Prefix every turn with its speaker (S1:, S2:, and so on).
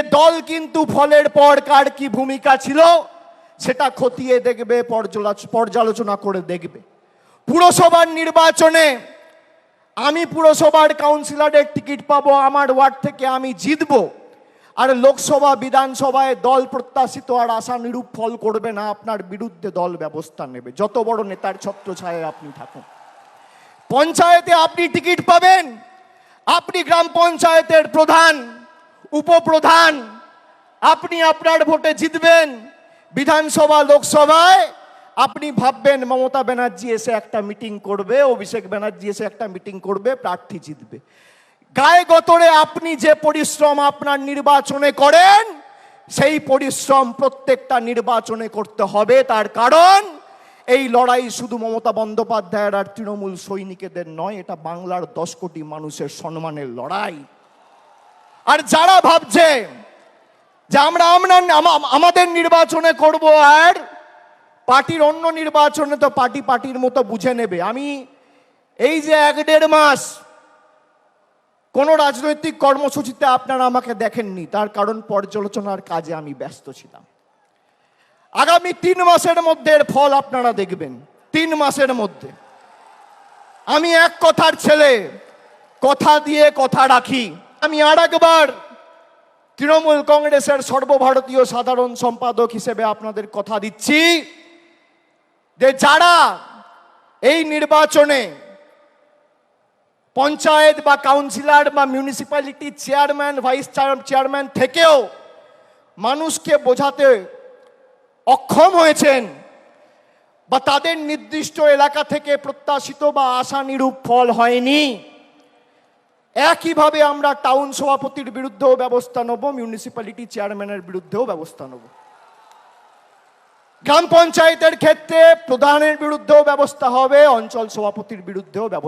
S1: যে দল কিন্তু ফলের পর কার কি ভূমিকা ছিল, সেটা খতিয়ে দেখবে পর্যালোচনা করে দেখবে। পুরসভার নির্বাচনে আমি পুরসভার কাউন্সিলরের টিকিট পাবো, আমার ওয়ার্ড থেকে আমি জিতবো। আর লোকসভা, বিধানসভায় দল প্রত্যাশিত আর আশা নিরূপ ফল করবে না, আপনার বিরুদ্ধে দল ব্যবস্থা নেবে। যত বড় নেতার ছত্রছায়ায় আপনি থাকুন। পঞ্চায়েতে আপনি টিকিট পাবেন, আপনি গ্রাম পঞ্চায়েতের প্রধান। উপপ্রধান। আপনি আপনার ভোটে জিতবেন। বিধানসভা, লোকসভায় আপনি ভাববেন মমতা ব্যানার্জি এসে একটা মিটিং করবে, অভিষেক ব্যানার্জি এসে একটা মিটিং করবে, প্রার্থী জিতবে। গায়ে গতরে আপনি যে পরিশ্রম আপনার নির্বাচনে করেন, সেই পরিশ্রম প্রত্যেকটা নির্বাচনে করতে হবে। তার কারণ, এই লড়াই শুধু মমতা বন্দ্যোপাধ্যায়ের আর তৃণমূল সৈনিকেদের নয়, এটা বাংলার দশ কোটি মানুষের সম্মানের লড়াই। আর যারা ভাবছে যে আমরা আমরা আমাদের নির্বাচনে করব আর পার্টির অন্য নির্বাচনে তো পার্টি পার্টির মতো বুঝে নেবে। আমি এই যে এক দেড় মাস কোনো রাজনৈতিক কর্মসূচিতে আপনারা আমাকে দেখেননি, তার কারণ পর্যালোচনার কাজে আমি ব্যস্ত ছিলাম। আগামী তিন মাসের মধ্যে এর ফল আপনারা দেখবেন, তিন মাসের মধ্যে। আমি এক কথার ছেলে, কথা দিয়ে কথা রাখি। আমি আর একবার তৃণমূল কংগ্রেসের সর্বভারতীয় সাধারণ সম্পাদক হিসেবে আপনাদের কথা দিচ্ছি যে যারা এই নির্বাচনে পঞ্চায়েত বা কাউন্সিলর বা মিউনিসিপ্যালিটি চেয়ারম্যান, ভাইস চেয়ারম্যান থেকেও মানুষকে বোঝাতে অক্ষম হয়েছেন বা তাদের নির্দিষ্ট এলাকা থেকে প্রত্যাশিত বা আশানিরূপ ফল হয়নি। একইভাবে আমরা টাউন সভাপতির বিরুদ্ধেও ব্যবস্থা নেব মিউনিসিপ্যালিটি চেয়ারম্যানের বিরুদ্ধেও ব্যবস্থা নেব। গ্রাম পঞ্চায়েতের ক্ষেত্রে প্রধানের বিরুদ্ধেও ব্যবস্থা হবে, অঞ্চল সভাপতির বিরুদ্ধেও ব্যবস্থা